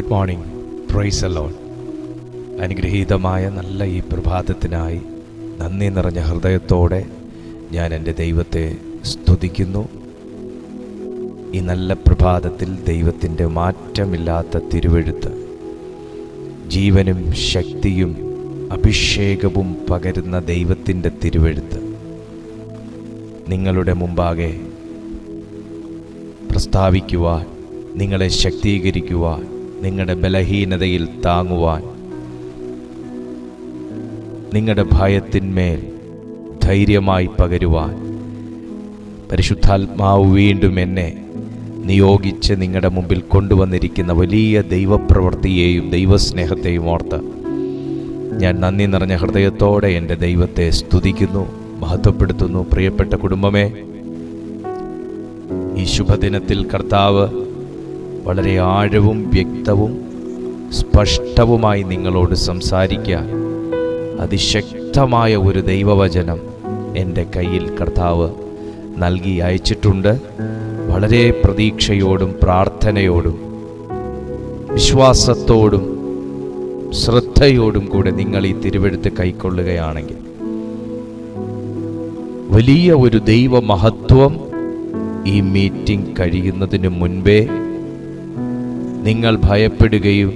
Good morning praise alone അനുഗ്രഹീതമായ നല്ല ഈ പ്രഭാതത്തിനായി നന്ദി നിറഞ്ഞ ഹൃദയത്തോടെ ഞാൻ എന്റെ ദൈവത്തെ സ്തുതിക്കുന്നു. ഈ നല്ല പ്രഭാതത്തിൽ ദൈവത്തിന്റെ മാറ്റമില്ലാത്ത തിരുവെഴുത്ത് ജീവനും ശക്തിയും അഭിഷേകവും പകരുന്ന ദൈവത്തിന്റെ തിരുവെഴുത്ത് നിങ്ങളുടെ മുമ്പാകെ പ്രസ്താവിക്കുവാൻ നിങ്ങളെ ശക്തീകരിക്കുവാൻ നിങ്ങളുടെ ബലഹീനതയിൽ താങ്ങുവാൻ നിങ്ങളുടെ ഭയത്തിന്മേൽ ധൈര്യമായി പകരുവാൻ പരിശുദ്ധാത്മാവ് വീണ്ടും എന്നെ നിയോഗിച്ച് നിങ്ങളുടെ മുമ്പിൽ കൊണ്ടുവന്നിരിക്കുന്ന വലിയ ദൈവപ്രവൃത്തിയെയും ദൈവസ്നേഹത്തെയും ഓർത്ത് ഞാൻ നന്ദി നിറഞ്ഞ ഹൃദയത്തോടെ എന്റെ ദൈവത്തെ സ്തുതിക്കുന്നു മഹത്വപ്പെടുത്തുന്നു. പ്രിയപ്പെട്ട കുടുംബമേ ഈ ശുഭദിനത്തിൽ കർത്താവ് വളരെ ആഴവും വ്യക്തവും സ്പഷ്ടവുമായി നിങ്ങളോട് സംസാരിക്കാൻ അതിശക്തമായ ഒരു ദൈവവചനം എന്റെ കയ്യിൽ കർത്താവ് നൽകി അയച്ചിട്ടുണ്ട്. വളരെ പ്രതീക്ഷയോടും പ്രാർത്ഥനയോടും വിശ്വാസത്തോടും ശ്രദ്ധയോടും കൂടെ നിങ്ങൾ ഈ തിരുവെടുത്ത് കൈക്കൊള്ളുകയാണെങ്കിൽ. വലിയ ഒരു ദൈവമഹത്വം ഈ മീറ്റിംഗ് കഴിയുന്നതിന് മുൻപേ നിങ്ങൾ ഭയപ്പെടുകയും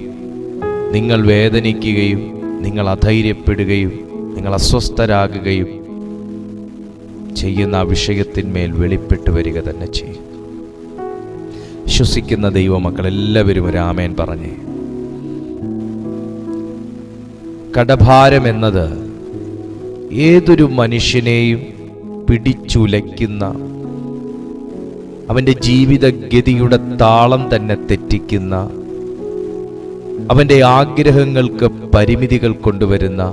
നിങ്ങൾ വേദനിക്കുകയും നിങ്ങൾ അധൈര്യപ്പെടുകയും നിങ്ങൾ അസ്വസ്ഥരാകുകയും ചെയ്യുന്ന ആ വിഷയത്തിന്മേൽ വെളിപ്പെട്ട് വരിക തന്നെ ചെയ്യും. ശ്വസിക്കുന്ന ദൈവമക്കൾ എല്ലാവരും ഒരു ആമേൻ പറഞ്ഞേ. കടഭാരം എന്നത് ഏതൊരു മനുഷ്യനെയും പിടിച്ചുലയ്ക്കുന്ന അവന്റെ ജീവിതഗതിയുടെ താളം തന്നെ തെറ്റിക്കുന്ന അവന്റെ ആഗ്രഹങ്ങൾക്ക് പരിമിതികൾ കൊണ്ടുവരുന്ന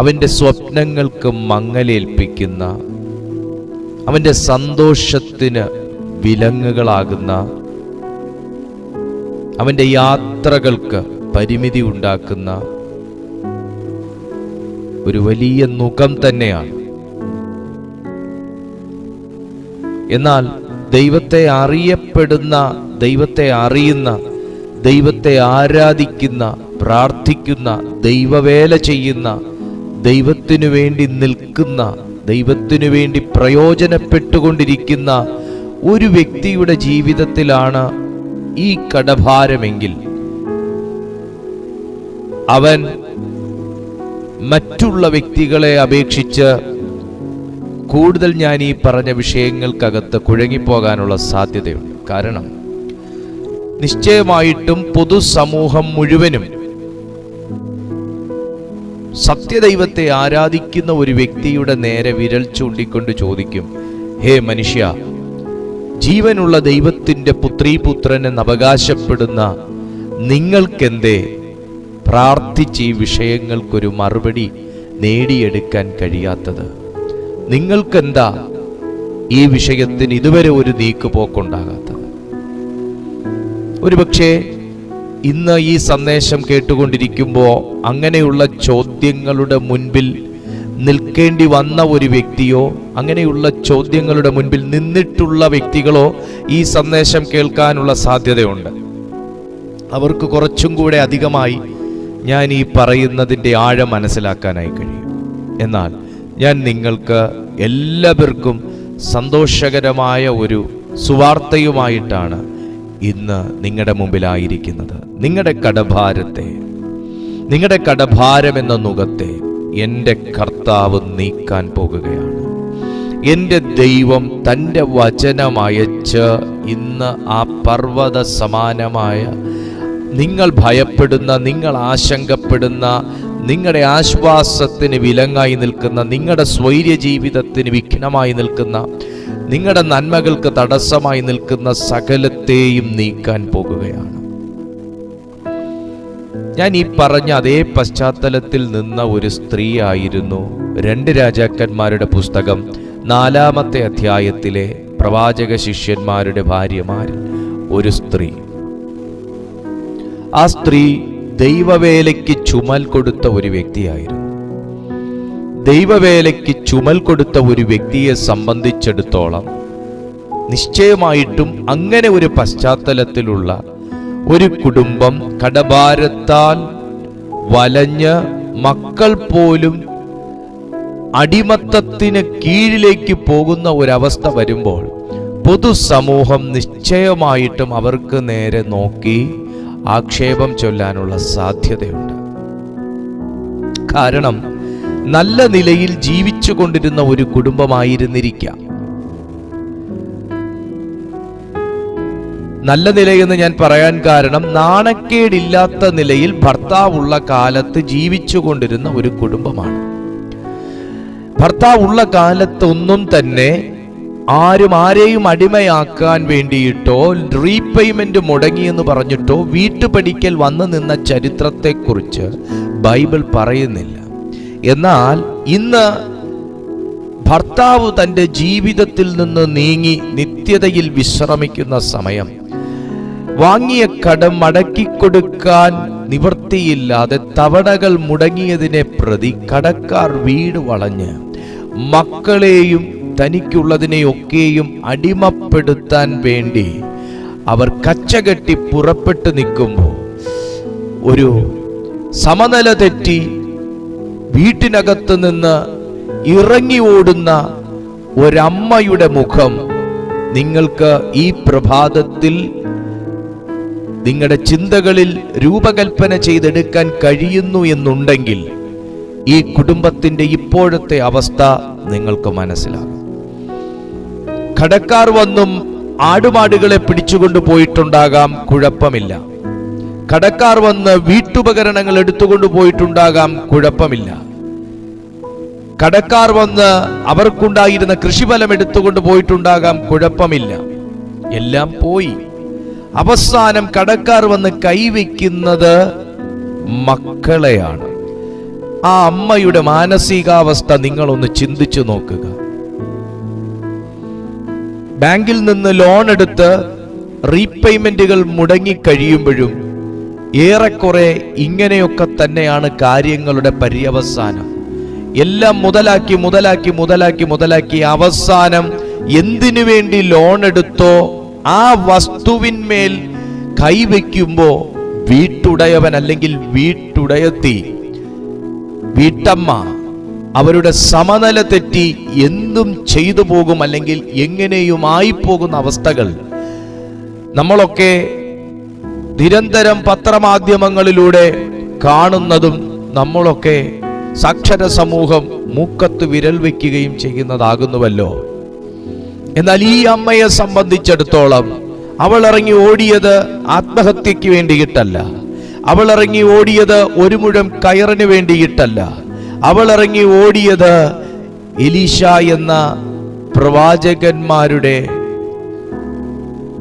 അവന്റെ സ്വപ്നങ്ങൾക്ക് മങ്ങലേൽപ്പിക്കുന്ന അവന്റെ സന്തോഷത്തിന് വിലങ്ങുകളാകുന്ന അവന്റെ യാത്രകൾക്ക് പരിമിതി ഉണ്ടാക്കുന്ന ഒരു വലിയ മുഖം തന്നെയാണ്. എന്നാൽ ദൈവത്തെ അറിയപ്പെടുന്ന ദൈവത്തെ അറിയുന്ന ദൈവത്തെ ആരാധിക്കുന്ന പ്രാർത്ഥിക്കുന്ന ദൈവവേല ചെയ്യുന്ന ദൈവത്തിനു വേണ്ടി നിൽക്കുന്ന ദൈവത്തിനു വേണ്ടി പ്രയോജനപ്പെട്ടുകൊണ്ടിരിക്കുന്ന ഒരു വ്യക്തിയുടെ ജീവിതത്തിലാണ് ഈ കടഭാരമെങ്കിൽ അവൻ മറ്റുള്ള വ്യക്തികളെ അപേക്ഷിച്ച് കൂടുതൽ ഞാൻ ഈ പറഞ്ഞ വിഷയങ്ങൾക്കകത്ത് കുഴങ്ങിപ്പോകാനുള്ള സാധ്യതയുണ്ട്. കാരണം നിശ്ചയമായിട്ടും പൊതുസമൂഹം മുഴുവനും സത്യദൈവത്തെ ആരാധിക്കുന്ന ഒരു വ്യക്തിയുടെ നേരെ വിരൽ ചൂണ്ടിക്കൊണ്ട് ചോദിക്കും ഹേ മനുഷ്യ ജീവനുള്ള ദൈവത്തിന്റെ പുത്രീപുത്രൻ എന്ന് അവകാശപ്പെടുന്ന നിങ്ങൾക്കെന്തേ? പ്രാർത്ഥിച്ച് ഈ വിഷയങ്ങൾക്കൊരു മറുപടി നേടിയെടുക്കാൻ കഴിയാത്തത്? നിങ്ങൾക്കെന്താ ഈ വിഷയത്തിന് ഇതുവരെ ഒരു നീക്ക് പോക്കുണ്ടാകാത്തത് ഒരുപക്ഷെ ഇന്ന് ഈ സന്ദേശം കേട്ടുകൊണ്ടിരിക്കുമ്പോൾ അങ്ങനെയുള്ള ചോദ്യങ്ങളുടെ മുൻപിൽ നിൽക്കേണ്ടി വന്ന ഒരു വ്യക്തിയോ അങ്ങനെയുള്ള ചോദ്യങ്ങളുടെ മുൻപിൽ നിന്നിട്ടുള്ള വ്യക്തികളോ ഈ സന്ദേശം കേൾക്കാനുള്ള സാധ്യതയുണ്ട്. അവർക്ക് കുറച്ചും കൂടെ അധികമായി ഞാൻ ഈ പറയുന്നതിന്റെ ആഴം മനസ്സിലാക്കാനായി കഴിയും. എന്നാൽ ഞാൻ നിങ്ങൾക്ക് എല്ലാവർക്കും സന്തോഷകരമായ ഒരു സുവാർത്തയുമായിട്ടാണ് ഇന്ന് നിങ്ങളുടെ മുമ്പിലായിരിക്കുന്നത്. നിങ്ങളുടെ കടഭാരത്തെ നിങ്ങളുടെ കടഭാരം എന്ന നുഖത്തെ എന്റെ കർത്താവ് നീക്കാൻ പോകുകയാണ്. എന്റെ ദൈവം തന്റെ വചനമയച്ച് ഇന്ന് ആ പർവത സമാനമായ നിങ്ങൾ ഭയപ്പെടുന്ന നിങ്ങൾ ആശങ്കപ്പെടുന്ന നിങ്ങളുടെ ആശ്വാസത്തിന് വിലങ്ങായി നിൽക്കുന്ന നിങ്ങളുടെ സ്വൈര്യ ജീവിതത്തിന് വിഘ്നമായി നിൽക്കുന്ന നിങ്ങളുടെ നന്മകൾക്ക് തടസ്സമായി നിൽക്കുന്ന സകലത്തെയും നീക്കാൻ പോകുകയാണ്. ഞാൻ ഈ പറഞ്ഞ അതേ പശ്ചാത്തലത്തിൽ നിന്ന ഒരു സ്ത്രീ ആയിരുന്നു. രണ്ട് രാജാക്കന്മാരുടെ പുസ്തകം നാലാമത്തെ അധ്യായത്തിലെ പ്രവാചക ശിഷ്യന്മാരുടെ ഭാര്യമാരിൽ ഒരു സ്ത്രീ. ആ സ്ത്രീ ദൈവവേലയ്ക്ക് ചുമൽ കൊടുത്ത ഒരു വ്യക്തിയായിരുന്നു. ദൈവവേലയ്ക്ക് ചുമൽ കൊടുത്ത ഒരു വ്യക്തിയെ സംബന്ധിച്ചിടത്തോളം നിശ്ചയമായിട്ടും അങ്ങനെ ഒരു പശ്ചാത്തലത്തിലുള്ള ഒരു കുടുംബം കടഭാരത്താൽ വലഞ്ഞ് മക്കൾ പോലും അടിമത്തത്തിന് കീഴിലേക്ക് പോകുന്ന ഒരവസ്ഥ വരുമ്പോൾ പൊതുസമൂഹം നിശ്ചയമായിട്ടും അവർക്ക് നേരെ നോക്കി ആക്ഷേപം ചൊല്ലാനുള്ള സാധ്യതയുണ്ട്. കാരണം നല്ല നിലയിൽ ജീവിച്ചു കൊണ്ടിരുന്ന ഒരു കുടുംബമായിരുന്നിരിക്കാം. നല്ല നിലയെന്ന് ഞാൻ പറയാൻ കാരണം നാണക്കേടില്ലാത്ത നിലയിൽ ഭർത്താവുള്ള കാലത്ത് ജീവിച്ചു കൊണ്ടിരുന്ന ഒരു കുടുംബമാണ്. ഭർത്താവുള്ള കാലത്തൊന്നും തന്നെ ആരും ആരെയും അടിമയാക്കാൻ വേണ്ടിയിട്ടോ റീപേയ്മെന്റ് മുടങ്ങിയെന്ന് പറഞ്ഞിട്ടോ വീട്ടുപടിക്കൽ വന്നു നിന്ന ചരിത്രത്തെക്കുറിച്ച് ബൈബിൾ പറയുന്നില്ല. എന്നാൽ ഇന്ന് ഭർത്താവ് തന്റെ ജീവിതത്തിൽ നിന്ന് നീങ്ങി നിത്യതയിൽ വിശ്രമിക്കുന്ന സമയം. വാങ്ങിയ കടം മടക്കിക്കൊടുക്കാൻ നിവൃത്തിയില്ലാതെ തവണകൾ മുടങ്ങിയതിനെ പ്രതി കടക്കാർ വീട് വളഞ്ഞ് മക്കളെയും തനിക്കുള്ളതിനെയൊക്കെയും അടിമപ്പെടുത്താൻ വേണ്ടി അവർ കച്ചകെട്ടി പുറപ്പെട്ടു നിൽക്കുമ്പോൾ ഒരു സമനില തെറ്റി വീട്ടിനകത്ത് നിന്ന് ഇറങ്ങി ഓടുന്ന ഒരമ്മയുടെ മുഖം നിങ്ങൾക്ക് ഈ പ്രഭാതത്തിൽ നിങ്ങളുടെ ചിന്തകളിൽ രൂപകൽപ്പന ചെയ്തെടുക്കാൻ കഴിയുന്നു എന്നുണ്ടെങ്കിൽ ഈ കുടുംബത്തിന്റെ ഇപ്പോഴത്തെ അവസ്ഥ നിങ്ങൾക്ക് മനസ്സിലാകും. കടക്കാർ വന്നും ആടുമാടുകളെ പിടിച്ചുകൊണ്ട് പോയിട്ടുണ്ടാകാം കുഴപ്പമില്ല. കടക്കാർ വന്ന് വീട്ടുപകരണങ്ങൾ എടുത്തുകൊണ്ട് പോയിട്ടുണ്ടാകാം കുഴപ്പമില്ല. കടക്കാർ വന്ന് അവർക്കുണ്ടായിരുന്ന കൃഷിഫലം എടുത്തുകൊണ്ട് പോയിട്ടുണ്ടാകാം കുഴപ്പമില്ല. എല്ലാം പോയി. അവസാനം കടക്കാർ വന്ന് കൈവയ്ക്കുന്നത് മക്കളെയാണ്. ആ അമ്മയുടെ മാനസികാവസ്ഥ നിങ്ങളൊന്ന് ചിന്തിച്ചു നോക്കുക. ബാങ്കിൽ നിന്ന് ലോൺ എടുത്ത് റീപേയ്മെന്റുകൾ മുടങ്ങി മുടങ്ങിക്കഴിയുമ്പോഴും ഏറെക്കുറെ ഇങ്ങനെയൊക്കെ തന്നെയാണ് കാര്യങ്ങളുടെ പര്യവസാനം. എല്ലാം മുതലാക്കി മുതലാക്കി മുതലാക്കി മുതലാക്കി അവസാനം എന്തിനു വേണ്ടി ലോൺ എടുത്തോ ആ വസ്തുവിന്മേൽ കൈവയ്ക്കുമ്പോ വീട്ടുടയവൻ അല്ലെങ്കിൽ വീട്ടുടയത്തി വീട്ടമ്മ അവരുടെ സമനില തെറ്റി എന്തും ചെയ്തു പോകും അല്ലെങ്കിൽ എങ്ങനെയുമായി പോകുന്ന അവസ്ഥകൾ. നമ്മളൊക്കെ നിരന്തരം പത്രമാധ്യമങ്ങളിലൂടെ കാണുന്നതും നമ്മളൊക്കെ സാക്ഷര സമൂഹം മൂക്കത്ത് വിരൽ വയ്ക്കുകയും ചെയ്യുന്നതാകുന്നുവല്ലോ. എന്നാൽ ഈ അമ്മയെ സംബന്ധിച്ചിടത്തോളം അവൾ ഇറങ്ങി ഓടിയത് ആത്മഹത്യക്ക് വേണ്ടിയിട്ടല്ല. അവൾ ഇറങ്ങി ഓടിയത് ഒരു മുഴം കയറിന് വേണ്ടിയിട്ടല്ല. അവൾ ഇറങ്ങി ഓടിയത് എലീഷ എന്ന പ്രവാചകന്മാരുടെ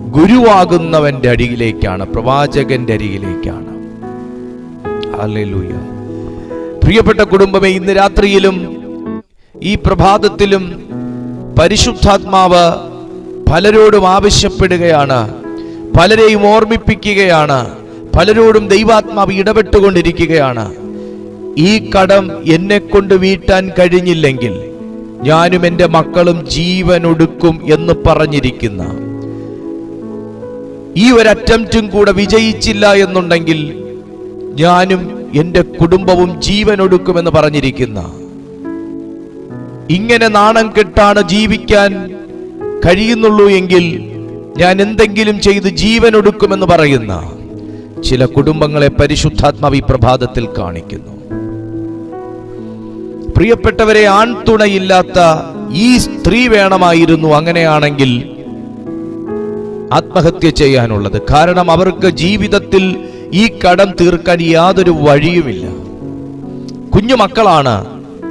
ഗുരുവാകുന്നവന്റെ അരികിലേക്കാണ് പ്രവാചകന്റെ അരികിലേക്കാണ്. പ്രിയപ്പെട്ട കുടുംബമേ ഇന്ന് രാത്രിയിലും ഈ പ്രഭാതത്തിലും പരിശുദ്ധാത്മാവ് പലരോടും ആവശ്യപ്പെടുകയാണ് പലരെയും ഓർമ്മിപ്പിക്കുകയാണ് പലരോടും ദൈവാത്മാവ് ഇടപെട്ടുകൊണ്ടിരിക്കുകയാണ്. ഈ കടം എന്നെ കൊണ്ട് വീട്ടാൻ കഴിഞ്ഞില്ലെങ്കിൽ ഞാനും എന്റെ മക്കളും ജീവനൊടുക്കും എന്ന് പറഞ്ഞിരിക്കുന്ന ഈ ഒരു അറ്റംപ്റ്റും കൂടെ വിജയിച്ചില്ല എന്നുണ്ടെങ്കിൽ ഞാനും എന്റെ കുടുംബവും ജീവൻ ഒടുക്കുമെന്ന് പറഞ്ഞിരിക്കുന്ന ഇങ്ങനെ നാണം കെട്ടാണ് ജീവിക്കാൻ കഴിയുന്നുള്ളൂ എങ്കിൽ ഞാൻ എന്തെങ്കിലും ചെയ്ത് ജീവൻ ഒടുക്കുമെന്ന് പറയുന്ന ചില കുടുംബങ്ങളെ പരിശുദ്ധാത്മാവി പ്രഭാതത്തിൽ കാണിക്കുന്നു. പ്രിയപ്പെട്ടവരെ ആൺതുണയില്ലാത്ത ഈ സ്ത്രീ വേണമായിരുന്നു അങ്ങനെയാണെങ്കിൽ ആത്മഹത്യ ചെയ്യാനുള്ളത്. കാരണം അവർക്ക് ജീവിതത്തിൽ ഈ കടം തീർക്കാൻ യാതൊരു വഴിയുമില്ല. കുഞ്ഞു മക്കളാണ്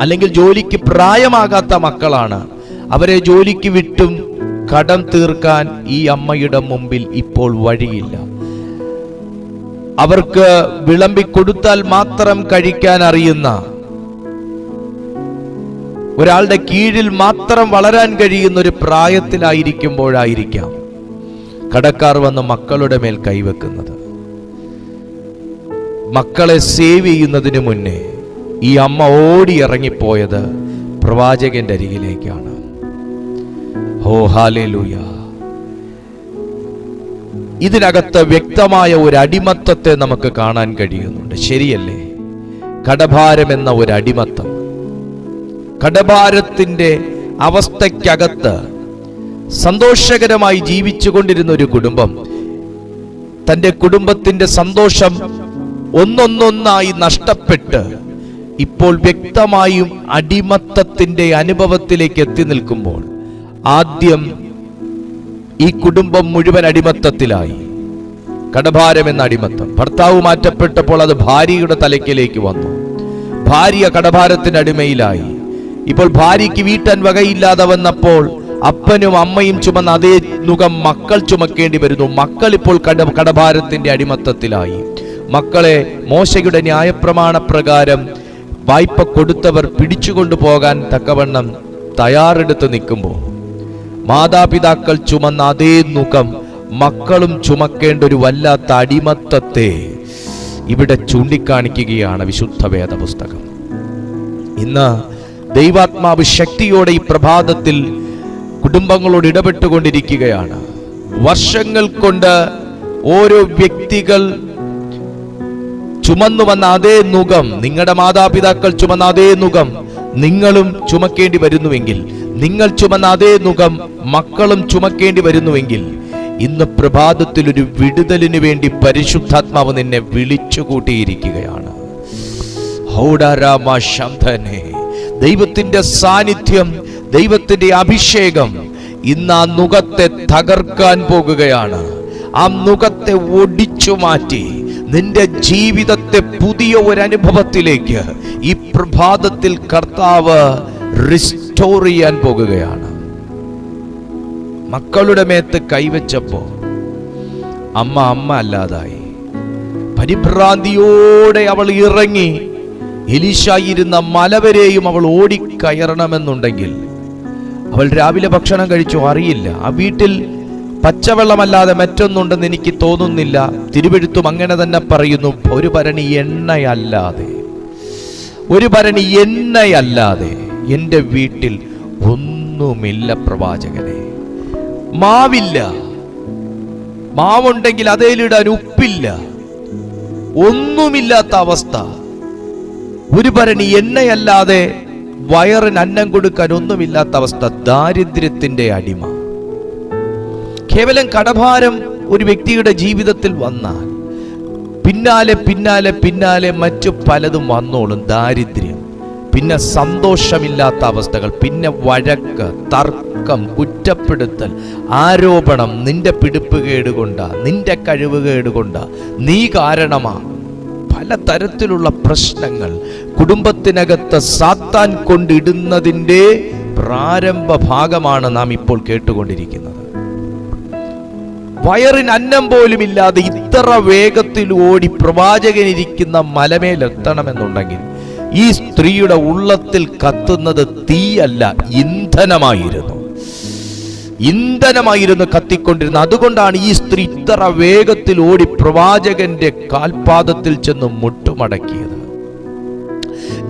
അല്ലെങ്കിൽ ജോലിക്ക് പ്രായമാകാത്ത മക്കളാണ്. അവരെ ജോലിക്ക് വിട്ടും കടം തീർക്കാൻ ഈ അമ്മയുടെ മുമ്പിൽ ഇപ്പോൾ വഴിയില്ല. അവർക്ക് വിളമ്പി കൊടുത്താൽ മാത്രം കഴിക്കാൻ അറിയുന്ന ഒരാളുടെ കീഴിൽ മാത്രം വളരാൻ കഴിയുന്ന ഒരു പ്രായത്തിലായിരിക്കുമ്പോഴായിരിക്കാം കടക്കാർ വന്ന് മക്കളുടെ മേൽ കൈവെക്കുന്നത്. മക്കളെ സേവ് ചെയ്യുന്നതിന് മുന്നേ ഈ അമ്മ ഓടി ഇറങ്ങിപ്പോയത് പ്രവാചകന്റെ അരികിലേക്കാണ്. ഹോ ഹാലേലൂയ ഇതിനകത്ത് വ്യക്തമായ ഒരു അടിമത്തത്തെ നമുക്ക് കാണാൻ കഴിയുന്നുണ്ട്. ശരിയല്ലേ? കടഭാരം എന്ന ഒരു അടിമത്തം. കടഭാരത്തിന്റെ അവസ്ഥയ്ക്കകത്ത് സന്തോഷകരമായി ജീവിച്ചുകൊണ്ടിരുന്ന ഒരു കുടുംബം തന്റെ കുടുംബത്തിന്റെ സന്തോഷം ഒന്നൊന്നൊന്നായി നഷ്ടപ്പെട്ട് ഇപ്പോൾ വ്യക്തമായും അടിമത്തത്തിന്റെ അനുഭവത്തിലേക്ക് എത്തി നിൽക്കുമ്പോൾ ആദ്യം ഈ കുടുംബം മുഴുവൻ അടിമത്തത്തിലായി. കടഭാരം എന്ന അടിമത്തം. ഭർത്താവ് മാറ്റപ്പെട്ടപ്പോൾ അത് ഭാര്യയുടെ തലയ്ക്കിലേക്ക് വന്നു. ഭാര്യ കടഭാരത്തിന്റെ അടിമയിലായി. ഇപ്പോൾ ഭാര്യയ്ക്ക് വീട്ടാൻ വകയില്ലാതെ വന്നപ്പോൾ അപ്പനും അമ്മയും ചുമന്ന അതേ മുഖം മക്കൾ ചുമക്കേണ്ടി വരുന്നു. മക്കൾ ഇപ്പോൾ കട കടഭാരത്തിന്റെ അടിമത്തത്തിലായി. മക്കളെ മോശയുടെ ന്യായപ്രമാണ പ്രകാരം വായ്പ കൊടുത്തവർ പിടിച്ചുകൊണ്ടു പോകാൻ തക്കവണ്ണം തയ്യാറെടുത്ത് നിൽക്കുമ്പോൾ മാതാപിതാക്കൾ ചുമന്ന അതേ നുഖം മക്കളും ചുമക്കേണ്ട ഒരു വല്ലാത്ത അടിമത്തത്തെ ഇവിടെ ചൂണ്ടിക്കാണിക്കുകയാണ് വിശുദ്ധ വേദപുസ്തകം. ഇന്ന് ദൈവാത്മാവ് ശക്തിയോടെ ഈ പ്രഭാതത്തിൽ കുടുംബങ്ങളോട് ഇടപെട്ടുകൊണ്ടിരിക്കുകയാണ്. വർഷങ്ങൾ കൊണ്ട് ഓരോ വ്യക്തികൾ ചുമന്നു വന്ന അതേ മുഖം നിങ്ങളുടെ മാതാപിതാക്കൾ ചുമന്ന അതേ മുഖം നിങ്ങളും ചുമക്കേണ്ടി വരുന്നുവെങ്കിൽ നിങ്ങൾ ചുമന്ന അതേ മുഖം മക്കളും ചുമക്കേണ്ടി വരുന്നുവെങ്കിൽ ഇന്ന് പ്രഭാതത്തിൽ ഒരു വിടുതലിന് വേണ്ടി പരിശുദ്ധാത്മാവ് നിന്നെ വിളിച്ചു കൂട്ടിയിരിക്കുകയാണ് ഹൗഡാരാമ ശബ്ദനെ ദൈവത്തിന്റെ സാന്നിധ്യം ദൈവത്തിന്റെ അഭിഷേകം ഇന്ന് ആ നുഖത്തെ തകർക്കാൻ പോകുകയാണ്. ആ നുഖത്തെ ഒടിച്ചു മാറ്റി നിന്റെ ജീവിതത്തെ പുതിയ ഒരു അനുഭവത്തിലേക്ക് ഈ പ്രഭാതത്തിൽ കർത്താവ് റിസ്റ്റോർ ചെയ്യാൻ പോകുകയാണ്. മക്കളുടെ മേത്ത് കൈവച്ചപ്പോ അമ്മ അമ്മ അല്ലാതായി. പരിഭ്രാന്തിയോടെ അവൾ ഇറങ്ങി എലിശായിരുന്ന മലവരെയും അവൾ ഓടിക്കയറണമെന്നുണ്ടെങ്കിൽ അവൾ രാവിലെ ഭക്ഷണം കഴിച്ചു അറിയില്ല. ആ വീട്ടിൽ പച്ചവെള്ളമല്ലാതെ മറ്റൊന്നുണ്ടെന്ന് എനിക്ക് തോന്നുന്നില്ല. തിരുവെഴുത്തും അങ്ങനെ തന്നെ പറയുന്നു ഒരു ഭരണി എണ്ണയല്ലാതെ ഒരു ഭരണി എണ്ണയല്ലാതെ എന്റെ വീട്ടിൽ ഒന്നുമില്ല പ്രവാചകനെ. മാവില്ല മാവുണ്ടെങ്കിൽ അതേലിടാൻ ഉപ്പില്ല. ഒന്നുമില്ലാത്ത അവസ്ഥ. ഒരു ഭരണി എണ്ണയല്ലാതെ വയറിന് അന്നം കൊടുക്കാൻ ഒന്നുമില്ലാത്ത അവസ്ഥ ദാരിദ്ര്യത്തിന്റെ അടിമ. കേവലം കടഭാരം ഒരു വ്യക്തിയുടെ ജീവിതത്തിൽ വന്നാൽ പിന്നാലെ പിന്നാലെ പിന്നാലെ മറ്റു പലതും വന്നോളും ദാരിദ്ര്യം. പിന്നെ സന്തോഷമില്ലാത്ത അവസ്ഥകൾ പിന്നെ വഴക്ക് തർക്കം കുറ്റപ്പെടുത്തൽ ആരോപണം നിന്റെ പിടിപ്പ് കേടുകൊണ്ട നിന്റെ കഴിവ് കേടുകൊണ്ട നീ കാരണമാ. പല തരത്തിലുള്ള പ്രശ്നങ്ങൾ കുടുംബത്തിനകത്ത് സാത്താൻ കൊണ്ടിടുന്നതിന്റെ പ്രാരംഭ ഭാഗമാണ് നാം ഇപ്പോൾ കേട്ടുകൊണ്ടിരിക്കുന്നത്. വയറിന് അന്നം പോലും ഇല്ലാതെ ഇത്ര വേഗത്തിൽ ഓടി പ്രവാചകനിരിക്കുന്ന മലമേലെത്തണമെന്നുണ്ടെങ്കിൽ ഈ സ്ത്രീയുടെ ഉള്ളത്തിൽ കത്തുന്നത് തീയല്ല ഇന്ധനമായിരുന്നു. ഇന്ധനമായിരുന്നു കത്തിക്കൊണ്ടിരുന്ന അതുകൊണ്ടാണ് ഈ സ്ത്രീ ഇത്ര വേഗത്തിൽ ഓടി പ്രവാചകന്റെ കാൽപാദത്തിൽ ചെന്ന് മുട്ടുമടക്കിയത്.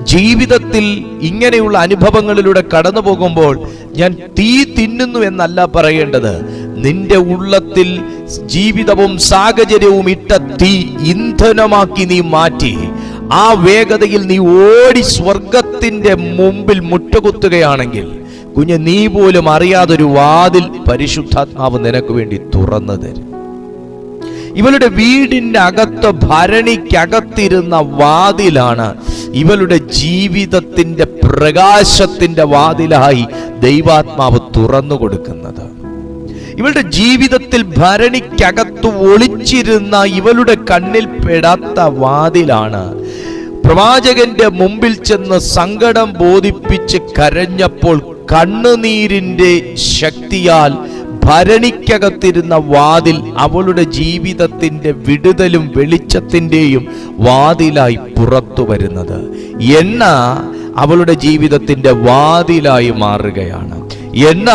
ജീവിതത്തിൽ ഇങ്ങനെയുള്ള അനുഭവങ്ങളിലൂടെ കടന്നു പോകുമ്പോൾ ഞാൻ തീ തിന്നുന്നു എന്നല്ല പറയേണ്ടത്. നിന്റെ ഉള്ളത്തിൽ ജീവിതവും സാഹചര്യവും ഇട്ട തീ ഇന്ധനമാക്കി നീ മാറ്റി. ആ വേഗതയിൽ നീ ഓടി സ്വർഗത്തിന്റെ മുമ്പിൽ മുട്ടുകുത്തുകയാണെങ്കിൽ കുഞ്ഞ് നീ പോലും അറിയാതൊരു വാതിൽ പരിശുദ്ധാത്മാവ് നിനക്ക് വേണ്ടി തുറന്നു തരും. ഇവളുടെ വീടിന്റെ അകത്ത് ഭരണിക്കകത്തിരുന്ന വാതിലാണ് ഇവളുടെ ജീവിതത്തിന്റെ പ്രകാശത്തിന്റെ വാതിലായി ദൈവാത്മാവ് തുറന്നു കൊടുക്കുന്നത്. ഇവളുടെ ജീവിതത്തിൽ ഭരണിക്കകത്ത് ഒളിച്ചിരുന്ന ഇവളുടെ കണ്ണിൽ പെടാത്ത വാതിലാണ്. പ്രവാചകന്റെ മുമ്പിൽ ചെന്ന് സങ്കടം ബോധിപ്പിച്ച് കരഞ്ഞപ്പോൾ കണ്ണുനീരിന്റെ ശക്തിയാൽ ഭരണിക്കകത്തിരുന്ന വാതിൽ അവളുടെ ജീവിതത്തിന്റെ വിടുതലും വെളിച്ചത്തിന്റെയും വാതിലായി പുറത്തു വരുന്നത്. എണ്ണ അവളുടെ ജീവിതത്തിന്റെ വാതിലായി മാറുകയാണ്. എണ്ണ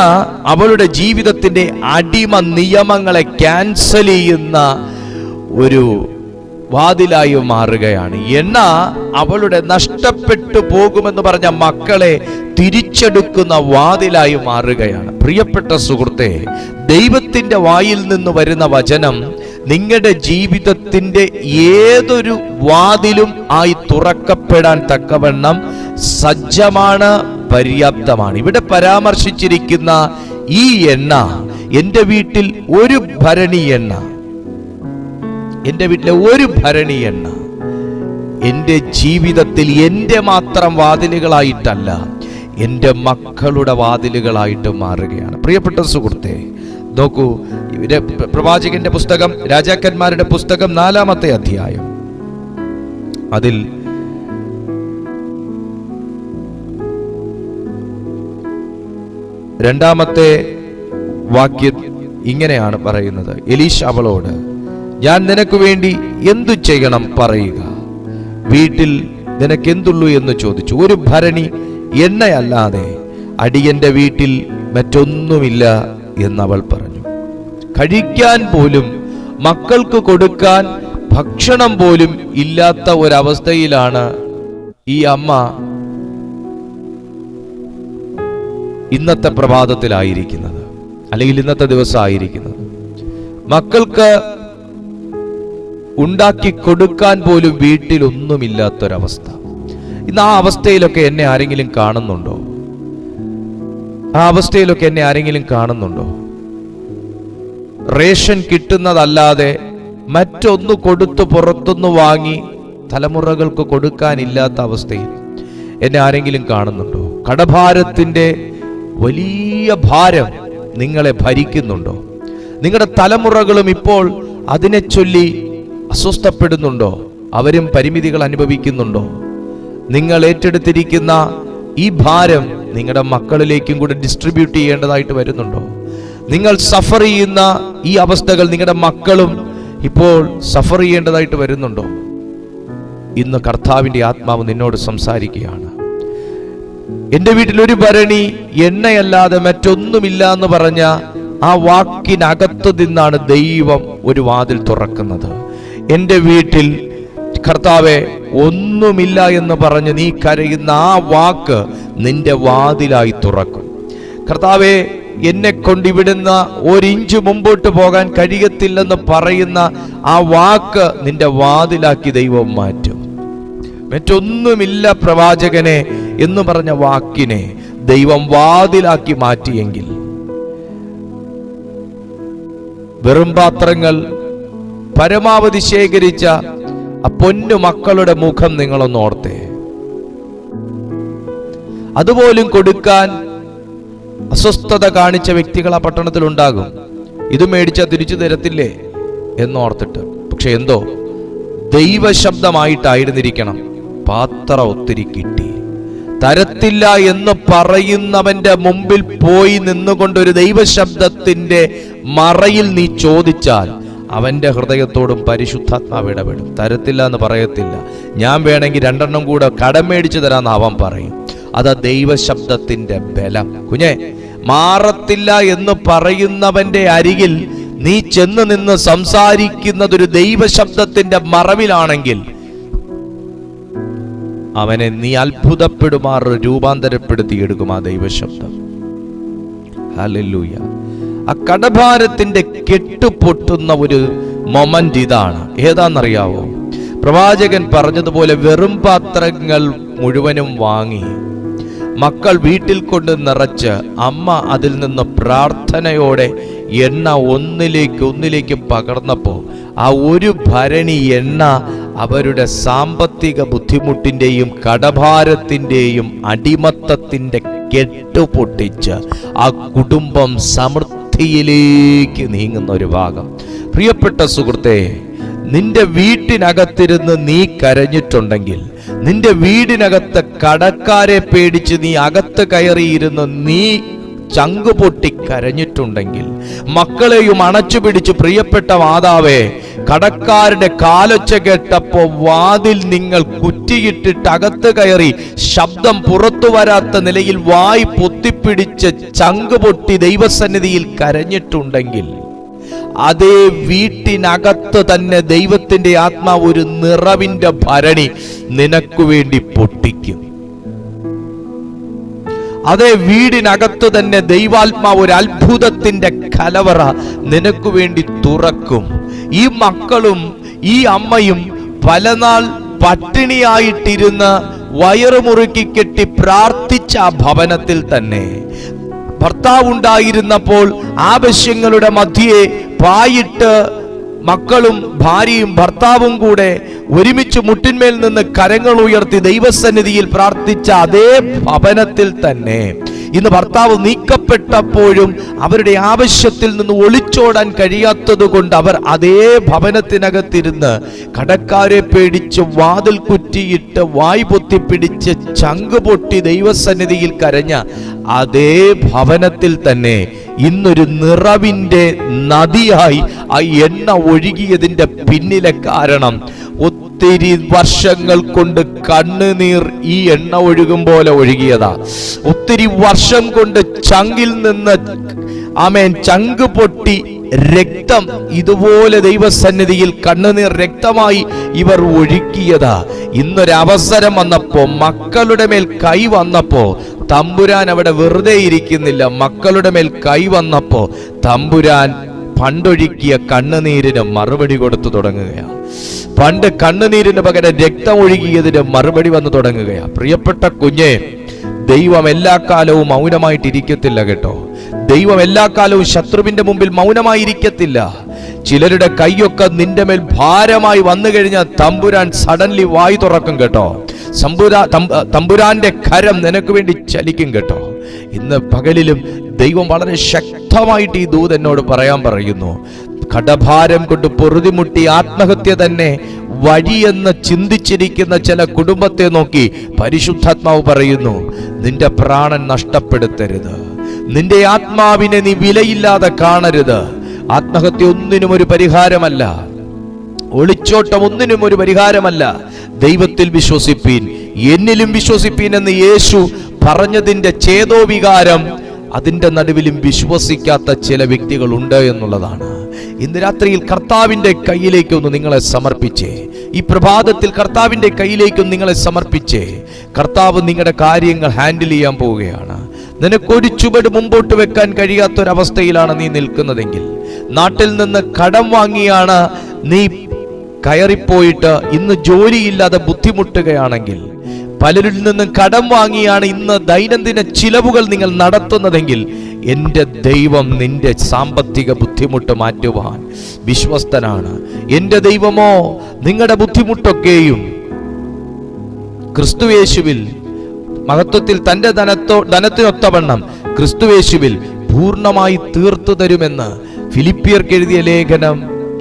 അവളുടെ ജീവിതത്തിന്റെ അടിമ നിയമങ്ങളെ ക്യാൻസൽ ചെയ്യുന്ന ഒരു വാതിലായി മാറുകയാണ്. എന്ന അവളുടെ നഷ്ടപ്പെട്ടു പോകുമെന്ന് പറഞ്ഞ മക്കളെ തിരിച്ചെടുക്കുന്ന വാതിലായി മാറുകയാണ്. പ്രിയപ്പെട്ട സുഹൃത്തെ ദൈവത്തിന്റെ വായിൽ നിന്ന് വരുന്ന വചനം നിങ്ങളുടെ ജീവിതത്തിന്റെ ഏതൊരു വാതിലും ആയി തുറക്കപ്പെടാൻ തക്കവണ്ണം സജ്ജമാണ് പര്യാപ്തമാണ്. ഇവിടെ പരാമർശിച്ചിരിക്കുന്ന ഈ എണ്ണ എന്റെ വീട്ടിൽ ഒരു ഭരണി എണ്ണ എന്റെ വീട്ടിലെ ഒരു ഭരണി എണ്ണ. എന്റെ ജീവിതത്തിൽ എന്റെ മാത്രം വാതിലുകളായിട്ടല്ല എന്റെ മക്കളുടെ വാതിലുകളായിട്ട് മാറുകയാണ്. പ്രിയപ്പെട്ട സുഹൃത്തെ നോക്കൂ പ്രവാചകന്റെ പുസ്തകം രാജാക്കന്മാരുടെ പുസ്തകം നാലാമത്തെ അധ്യായം. അതിൽ രണ്ടാമത്തെ വാക്യം ഇങ്ങനെയാണ് പറയുന്നത്. എലീഷ് അവളോട് ഞാൻ നിനക്ക് വേണ്ടി എന്തു ചെയ്യണം പറയുക. വീട്ടിൽ നിനക്ക് എന്തുള്ളൂ എന്ന് ചോദിച്ചു. ഒരു ഭരണി എണ്ണയല്ലാതെ അടിയന്റെ വീട്ടിൽ മറ്റൊന്നുമില്ല എന്നവൾ പറഞ്ഞു. കഴിക്കാൻ പോലും മക്കൾക്ക് കൊടുക്കാൻ ഭക്ഷണം പോലും ഇല്ലാത്ത ഒരവസ്ഥയിലാണ് ഈ അമ്മ ഇന്നത്തെ പ്രഭാതത്തിലായിരിക്കുന്നത്. അല്ലെങ്കിൽ ഇന്നത്തെ ദിവസമായിരിക്കുന്നത്. മക്കൾക്ക് ഉണ്ടാക്കി കൊടുക്കാൻ പോലും വീട്ടിൽ ഒന്നുമില്ലാത്തൊരവസ്ഥ ഇന്ന് ആ അവസ്ഥയിലൊക്കെ എന്നെ ആരെങ്കിലും കാണുന്നുണ്ടോ? ആ അവസ്ഥയിലൊക്കെ എന്നെ ആരെങ്കിലും കാണുന്നുണ്ടോ? റേഷൻ കിട്ടുന്നതല്ലാതെ മറ്റൊന്ന് കൊടുത്ത് പുറത്തുനിന്ന് വാങ്ങി തലമുറകൾക്ക് കൊടുക്കാനില്ലാത്ത അവസ്ഥയിൽ എന്നെ ആരെങ്കിലും കാണുന്നുണ്ടോ? കടഭാരത്തിന്റെ വലിയ ഭാരം നിങ്ങളെ ഭരിക്കുന്നുണ്ടോ? നിങ്ങളുടെ തലമുറകളും ഇപ്പോൾ അതിനെ ചൊല്ലി അസ്വസ്ഥപ്പെടുന്നുണ്ടോ? അവരും പരിമിതികൾ അനുഭവിക്കുന്നുണ്ടോ? നിങ്ങൾ ഏറ്റെടുത്തിരിക്കുന്ന ഈ ഭാരം നിങ്ങളുടെ മക്കളിലേക്കും കൂടെ ഡിസ്ട്രിബ്യൂട്ട് ചെയ്യേണ്ടതായിട്ട് വരുന്നുണ്ടോ? നിങ്ങൾ സഫർ ചെയ്യുന്ന ഈ അവസ്ഥകൾ നിങ്ങളുടെ മക്കളും ഇപ്പോൾ സഫർ ചെയ്യേണ്ടതായിട്ട് വരുന്നുണ്ടോ? ഇന്ന് കർത്താവിന്റെ ആത്മാവ് നിന്നോട് സംസാരിക്കുകയാണ്. എന്റെ വീട്ടിൽ ഒരു ഭരണി എണ്ണയല്ലാതെ മറ്റൊന്നുമില്ല എന്ന് പറഞ്ഞ ആ വാക്കിനകത്തു നിന്നാണ് ദൈവം ഒരു വാതിൽ തുറക്കുന്നത്. എന്റെ വീട്ടിൽ കർത്താവെ ഒന്നുമില്ല എന്ന് പറഞ്ഞ് നീ കരയുന്ന ആ വാക്ക് നിന്റെ വാതിലായി തുറക്കും. കർത്താവെ എന്നെ കൊണ്ട് ഇവിടുന്ന് ഒരിഞ്ച് മുമ്പോട്ട് പോകാൻ കഴിയത്തില്ലെന്ന് പറയുന്ന ആ വാക്ക് നിന്റെ വാതിലാക്കി ദൈവം മാറ്റും. മറ്റൊന്നുമില്ല പ്രവാചകനെ എന്ന് പറഞ്ഞ വാക്കിനെ ദൈവം വാതിലാക്കി മാറ്റിയെങ്കിൽ വെറും പാത്രങ്ങൾ പരമാവധി ശേഖരിച്ച ആ പൊന്നു മക്കളുടെ മുഖം നിങ്ങളൊന്ന് ഓർത്തേ. അതുപോലും കൊടുക്കാൻ അസ്വസ്ഥത കാണിച്ച വ്യക്തികൾ ആ പട്ടണത്തിൽ ഉണ്ടാകും. ഇത് മേടിച്ച തിരിച്ചു തരത്തില്ലേ എന്നോർത്തിട്ട് പക്ഷെ എന്തോ ദൈവശബ്ദമായിട്ടായിരുന്നിരിക്കണം. പാത്ര ഒത്തിരി കിട്ടി. തരത്തില്ല എന്ന് പറയുന്നവന്റെ മുമ്പിൽ പോയി നിന്നുകൊണ്ട് ഒരു ദൈവശബ്ദത്തിന്റെ മറയിൽ നീ ചോദിച്ചാൽ അവന്റെ ഹൃദയത്തോടും പരിശുദ്ധാത്മാവ് ഇടപെടും. തരത്തില്ല എന്ന് പറയത്തില്ല. ഞാൻ വേണമെങ്കിൽ രണ്ടെണ്ണം കൂടെ കടം മേടിച്ചു തരാമെന്ന് അവൻ പറയും. അതാ ദൈവശബ്ദത്തിന്റെ ബലം. കുഞ്ഞെ മാറത്തില്ല എന്ന് പറയുന്നവന്റെ അരികിൽ നീ ചെന്ന് നിന്ന് സംസാരിക്കുന്നത് ഒരു ദൈവശബ്ദത്തിന്റെ മറവിലാണെങ്കിൽ അവനെ നീ അത്ഭുതപ്പെടുമാർ രൂപാന്തരപ്പെടുത്തി എടുക്കും ആ ദൈവശബ്ദം. ഹല്ലേലൂയ. ആ കടഭാരത്തിന്റെ കെട്ടുപൊട്ടുന്ന ഒരു മൊമന്റ് ഇതാണ്. ഏതാണെന്നറിയാവോ? പ്രവാചകൻ പറഞ്ഞതുപോലെ വെറും പാത്രങ്ങൾ മുഴുവനും വാങ്ങി. മക്കൾ വീട്ടിൽ കൊണ്ട് നിറച്ച് അമ്മ അതിൽ നിന്ന് പ്രാർത്ഥനയോടെ എണ്ണ ഒന്നിലേക്ക് ഒന്നിലേക്ക് പകർന്നപ്പോൾ ആ ഒരു ഭരണി എണ്ണ അവരുടെ സാമ്പത്തിക ബുദ്ധിമുട്ടിന്റെയും കടഭാരത്തിന്റെയും അടിമത്തത്തിന്റെ കെട്ടുപൊട്ടിച്ച് ആ കുടുംബം സമൃദ്ധിയിലേക്ക് നീങ്ങുന്ന ഒരു ഭാഗം. പ്രിയപ്പെട്ട സുഹൃത്തെ നിന്റെ വീട്ടിനകത്തിരുന്ന് നീ കരഞ്ഞിട്ടുണ്ടെങ്കിൽ നിന്റെ വീടിനകത്ത് കടക്കാരെ പേടിച്ച് നീ അകത്ത് കയറിയിരുന്ന് നീ ചങ്കുപൊട്ടി കരഞ്ഞിട്ടുണ്ടെങ്കിൽ മക്കളെയും അണച്ചു പിടിച്ച് പ്രിയപ്പെട്ട മാതാവേ കടക്കാരുടെ കാലൊച്ച കേട്ടപ്പോ വാതിൽ നിങ്ങൾ കുറ്റിയിട്ടിട്ട് അകത്ത് കയറി ശബ്ദം പുറത്തു വരാത്ത നിലയിൽ വായി പൊത്തിപ്പിടിച്ച് ചങ്ക് പൊട്ടി ദൈവസന്നിധിയിൽ കരഞ്ഞിട്ടുണ്ടെങ്കിൽ അതേ വീട്ടിനകത്ത് തന്നെ ദൈവത്തിന്റെ ആത്മാവ് ഒരു നിറവിന്റെ ഭരണി നിനക്ക് വേണ്ടി പൊട്ടിക്കും. അതേ വീടിനകത്ത് തന്നെ ദൈവാത്മാവ് ഒരു അത്ഭുതത്തിന്റെ കലവറ നിനക്ക് വേണ്ടി തുറക്കും. ഈ മക്കളും ഈ അമ്മയും പലനാൾ പട്ടിണിയായിട്ടിരുന്ന് വയറുമുറുക്കി കെട്ടി പ്രാർത്ഥിച്ച ആ ഭവനത്തിൽ തന്നെ. ഭർത്താവ് ഉണ്ടായിരുന്നപ്പോൾ ആവശ്യങ്ങളുടെ മധ്യേ പായിട്ട് മക്കളും ഭാര്യയും ഭർത്താവും കൂടെ ഒരുമിച്ച് മുട്ടിന്മേൽ നിന്ന് കരങ്ങൾ ഉയർത്തി ദൈവസന്നിധിയിൽ പ്രാർത്ഥിച്ച അതേ ഭവനത്തിൽ തന്നെ. ഇന്ന് ഭർത്താവ് നീക്കപ്പെട്ടപ്പോഴും അവരുടെ ആവശ്യത്തിൽ നിന്ന് ഒളിച്ചോടാൻ കഴിയാത്തത് കൊണ്ട് അവർ അതേ ഭവനത്തിനകത്തിരുന്ന് കടക്കാരെ പേടിച്ച് വാതിൽ കുറ്റിയിട്ട് വായ് പൊത്തിപ്പിടിച്ച് ചങ്ക് പൊട്ടി ദൈവസന്നിധിയിൽ കരഞ്ഞ അതേ ഭവനത്തിൽ തന്നെ ഇന്നൊരു നിറവിന്റെ നദിയായി ആ എണ്ണ ഒഴുകിയതിന്റെ പിന്നിലെ കാരണം ഒത്തിരി വർഷങ്ങൾ കൊണ്ട് കണ്ണുനീർ ഈ എണ്ണ ഒഴുകും പോലെ ഒഴുകിയതാ. ഒത്തിരി വർഷം കൊണ്ട് ചങ്കിൽ നിന്ന് ആമേൻ ചങ്ക് പൊട്ടി രക്തം ഇതുപോലെ ദൈവസന്നിധിയിൽ കണ്ണുനീർ രക്തമായി ഇവർ ഒഴുക്കിയതാ. ഇന്നൊരവസരം വന്നപ്പോ മക്കളുടെ മേൽ കൈ വന്നപ്പോ തമ്പുരാൻ അവിടെ വെറുതെ ഇരിക്കുന്നില്ല. മക്കളുടെ മേൽ കൈ വന്നപ്പോ തമ്പുരാൻ പണ്ടൊഴുക്കിയ കണ്ണുനീരിന് മറുപടി കൊടുത്തു തുടങ്ങുകയാണ്. പണ്ട് കണ്ണുനീരിന് പകരം രക്തം ഒഴുകിയതിന് മറുപടി വന്നു തുടങ്ങുകയാണ്. പ്രിയപ്പെട്ട കുഞ്ഞെ ദൈവം എല്ലാ കാലവും മൗനമായിട്ടിരിക്കത്തില്ല കേട്ടോ. ദൈവം എല്ലാ കാലവും ശത്രുവിന്റെ മുമ്പിൽ മൗനമായിരിക്കത്തില്ല. ചിലരുടെ കൈയൊക്കെ നിന്റെ മേൽ ഭാരമായി വന്നു കഴിഞ്ഞാൽ തമ്പുരാൻ സഡൻലി വായി തുറക്കും കേട്ടോ. സമ്പുരാ തമ്പുരാന്റെ കരം നിനക്ക് വേണ്ടി ചലിക്കും കേട്ടോ. ഇന്ന് പകലിലും ദൈവം വളരെ ശക്തമായിട്ട് ഈ ദൂത് എന്നോട് പറയാൻ പറയുന്നു. കടഭാരം കൊണ്ട് പൊറുതിമുട്ടി ആത്മഹത്യ തന്നെ വഴിയെന്ന് ചിന്തിച്ചിരിക്കുന്ന ചില കുടുംബത്തെ നോക്കി പരിശുദ്ധാത്മാവ് പറയുന്നു നിന്റെ പ്രാണൻ നഷ്ടപ്പെടുത്തരുത്. നിന്റെ ആത്മാവിനെ നീ വിലയില്ലാതെ കാണരുത്. ആത്മഹത്യ ഒന്നിനും ഒരു പരിഹാരമല്ല. ഒളിച്ചോട്ടം ഒന്നിനും ഒരു പരിഹാരമല്ല. ദൈവത്തിൽ വിശ്വസിപ്പീൻ എന്നിലും വിശ്വസിപ്പീൻ എന്ന് യേശു പറഞ്ഞതിന്റെ ചേതോവികാരം അതിന്റെ നടുവിലും വിശ്വസിക്കാത്ത ചില വ്യക്തികളുണ്ട് എന്നുള്ളതാണ്. ഇന്ന് രാത്രിയിൽ കർത്താവിന്റെ കയ്യിലേക്കൊന്ന് നിങ്ങളെ സമർപ്പിച്ചേ. ഈ പ്രഭാതത്തിൽ കർത്താവിന്റെ കയ്യിലേക്കൊന്ന് നിങ്ങളെ സമർപ്പിച്ചേ. കർത്താവ് നിങ്ങളുടെ കാര്യങ്ങൾ ഹാൻഡിൽ ചെയ്യാൻ പോവുകയാണ്. നിനക്കൊരു ചുവട് മുമ്പോട്ട് വെക്കാൻ കഴിയാത്തൊരവസ്ഥയിലാണ് നീ നിൽക്കുന്നതെങ്കിൽ നാട്ടിൽ നിന്ന് കടം വാങ്ങിയാണ് നീ കയറിപ്പോയിട്ട് ഇന്ന് ജോലിയില്ലാതെ ബുദ്ധിമുട്ടുകയാണെങ്കിൽ പലരിൽ നിന്നും കടം വാങ്ങിയാണ് ഇന്ന് ദൈനംദിന ചിലവുകൾ നിങ്ങൾ നടത്തുന്നതെങ്കിൽ എന്റെ ദൈവം നിന്റെ സാമ്പത്തിക ബുദ്ധിമുട്ട് മാറ്റുവാൻ വിശ്വസ്തനാണ്. എന്റെ ദൈവമോ നിങ്ങളുടെ ബുദ്ധിമുട്ടൊക്കെയും ക്രിസ്തുവേശുവിൽ മഹത്വത്തിൽ തന്റെ ധനത്തോ ധനത്തിനൊത്തവണ്ണം ക്രിസ്തുവേശുവിൽ പൂർണമായി തീർത്തു തരുമെന്ന് ഫിലിപ്പിയർക്ക് എഴുതിയ ലേഖനം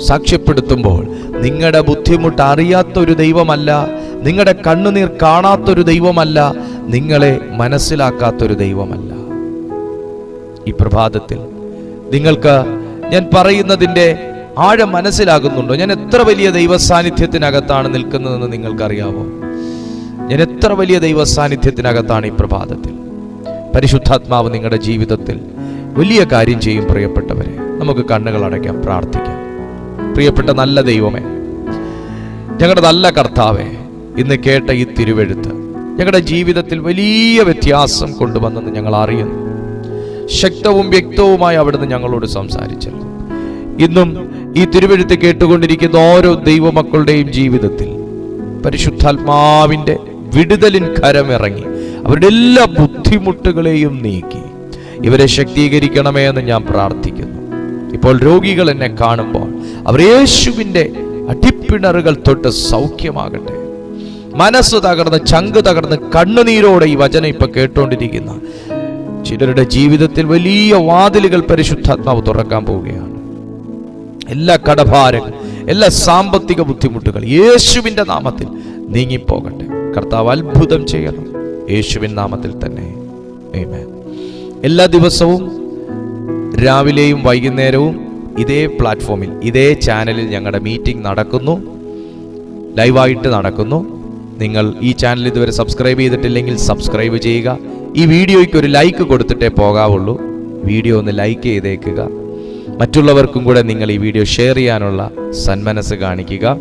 സാക്ഷ്യപ്പെടുത്തുമ്പോൾ നിങ്ങളുടെ ബുദ്ധിമുട്ട് അറിയാത്ത ഒരു ദൈവമല്ല നിങ്ങളുടെ കണ്ണുനീർ കാണാത്തൊരു ദൈവമല്ല നിങ്ങളെ മനസ്സിലാക്കാത്തൊരു ദൈവമല്ല. ഈ പ്രഭാതത്തിൽ നിങ്ങൾക്ക് ഞാൻ പറയുന്നതിന്റെ ആഴം മനസ്സിലാകുന്നുണ്ടോ? ഞാൻ എത്ര വലിയ ദൈവ സാന്നിധ്യത്തിനകത്താണ് നിൽക്കുന്നതെന്ന് നിങ്ങൾക്കറിയാവോ ഞാൻ എത്ര വലിയ ദൈവ സാന്നിധ്യത്തിനകത്താണ് ഈ പ്രഭാതത്തിൽ? പരിശുദ്ധാത്മാവ് നിങ്ങളുടെ ജീവിതത്തിൽ വലിയ കാര്യം ചെയ്യും പ്രിയപ്പെട്ടവരെ. നമുക്ക് കണ്ണുകൾ അടയ്ക്കാം പ്രാർത്ഥിക്കാം. പ്രിയപ്പെട്ട നല്ല ദൈവമേ ഞങ്ങളുടെ നല്ല കർത്താവെ ഇന്ന് കേട്ട ഈ തിരുവെഴുത്ത് ഞങ്ങളുടെ ജീവിതത്തിൽ വലിയ വ്യത്യാസം കൊണ്ടുവന്നെന്ന് ഞങ്ങൾ അറിയുന്നു. ശക്തവും വ്യക്തവുമായി അവിടുന്ന് ഞങ്ങളോട് സംസാരിച്ചിരുന്നു ഇന്നും ഈ തിരുവെഴുത്ത് കേട്ടുകൊണ്ടിരിക്കുന്ന ഓരോ ദൈവമക്കളുടെയും ജീവിതത്തിൽ പരിശുദ്ധാത്മാവിന്റെ വിടുതലിൻ കരമിറങ്ങി. അവരുടെ എല്ലാ ബുദ്ധിമുട്ടുകളെയും നീക്കി. ഇവരെ ശക്തീകരിക്കണമേ എന്ന് ഞാൻ പ്രാർത്ഥിക്കുന്നു. ഇപ്പോൾ രോഗികൾ എന്നെ കാണുമ്പോൾ അവർ യേശുവിന്റെ അടിപ്പിണറുകൾ തൊട്ട് സൗഖ്യമാകട്ടെ. മനസ്സ് തകർന്ന് ചങ്ക് തകർന്ന് കണ്ണുനീരോടെ ഈ വചനം ഇപ്പൊ കേട്ടുകൊണ്ടിരിക്കുന്ന ചിലരുടെ ജീവിതത്തിൽ വലിയ വാതിലുകൾ പരിശുദ്ധാത്മാവ് തുറക്കാൻ പോവുകയാണ്. എല്ലാ കടഭാരങ്ങൾ എല്ലാ സാമ്പത്തിക ബുദ്ധിമുട്ടുകൾ യേശുവിന്റെ നാമത്തിൽ നീങ്ങിപ്പോകട്ടെ. കർത്താവ് അത്ഭുതം ചെയ്യണം. യേശുവിൻ നാമത്തിൽ തന്നെ. എല്ലാ ദിവസവും രാവിലെയും വൈകുന്നേരവും ഇതേ പ്ലാറ്റ്ഫോമിൽ ഇതേ ചാനലിൽ ഞങ്ങളുടെ മീറ്റിംഗ് നടക്കുന്നു. ലൈവായിട്ട് നടക്കുന്നു. നിങ്ങൾ ഈ ചാനൽ ഇതുവരെ സബ്സ്ക്രൈബ് ചെയ്തിട്ടില്ലെങ്കിൽ സബ്സ്ക്രൈബ് ചെയ്യുക. ഈ വീഡിയോയ്ക്ക് ഒരു ലൈക്ക് കൊടുത്തിട്ടേ പോകാവുള്ളൂ. വീഡിയോ ഒന്ന് ലൈക്ക് ചെയ്തേക്കുക. മറ്റുള്ളവർക്കും കൂടെ നിങ്ങൾ ഈ വീഡിയോ ഷെയർ ചെയ്യാനുള്ള സന്മനസ് കാണിക്കുക.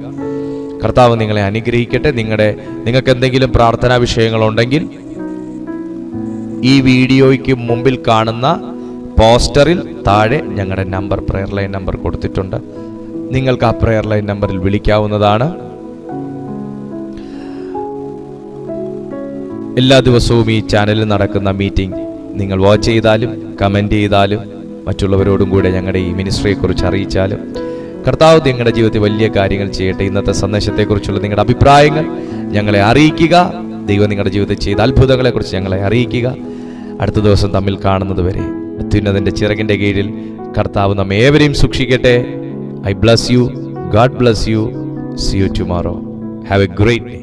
കർത്താവ് നിങ്ങളെ അനുഗ്രഹിക്കട്ടെ. നിങ്ങളുടെ നിങ്ങൾക്ക് എന്തെങ്കിലും പ്രാർത്ഥനാ വിഷയങ്ങളുണ്ടെങ്കിൽ ഈ വീഡിയോയ്ക്ക് മുമ്പിൽ കാണുന്ന പോസ്റ്ററിൽ താഴെ ഞങ്ങളുടെ നമ്പർ പ്രെയർ ലൈൻ നമ്പർ കൊടുത്തിട്ടുണ്ട്. നിങ്ങൾക്ക് ആ പ്രെയർ ലൈൻ നമ്പറിൽ വിളിക്കാവുന്നതാണ്. എല്ലാ ദിവസവും ഈ ചാനലിൽ നടക്കുന്ന മീറ്റിംഗ് നിങ്ങൾ വാച്ച് ചെയ്താലും കമന്റ് ചെയ്താലും മറ്റുള്ളവരോടും കൂടെ ഞങ്ങളുടെ ഈ മിനിസ്ട്രിയെക്കുറിച്ച് അറിയിച്ചാലും കർത്താവ് നിങ്ങളുടെ ജീവിതത്തിൽ വലിയ കാര്യങ്ങൾ ചെയ്യട്ടെ. ഇന്നത്തെ സന്ദേശത്തെക്കുറിച്ചുള്ള നിങ്ങളുടെ അഭിപ്രായങ്ങൾ ഞങ്ങളെ അറിയിക്കുക. ദൈവം നിങ്ങളുടെ ജീവിതത്തിൽ ചെയ്ത അത്ഭുതങ്ങളെക്കുറിച്ച് ഞങ്ങളെ അറിയിക്കുക. അടുത്ത ദിവസം തമ്മിൽ കാണുന്നത് വരെ അത്യുന്നതിന്റെ ചിറകിന്റെ കീഴിൽ കർത്താവ് നമ്മെ ഏവരെയും സൂക്ഷിക്കട്ടെ. I bless you. God bless you. See you tomorrow. Have a great day.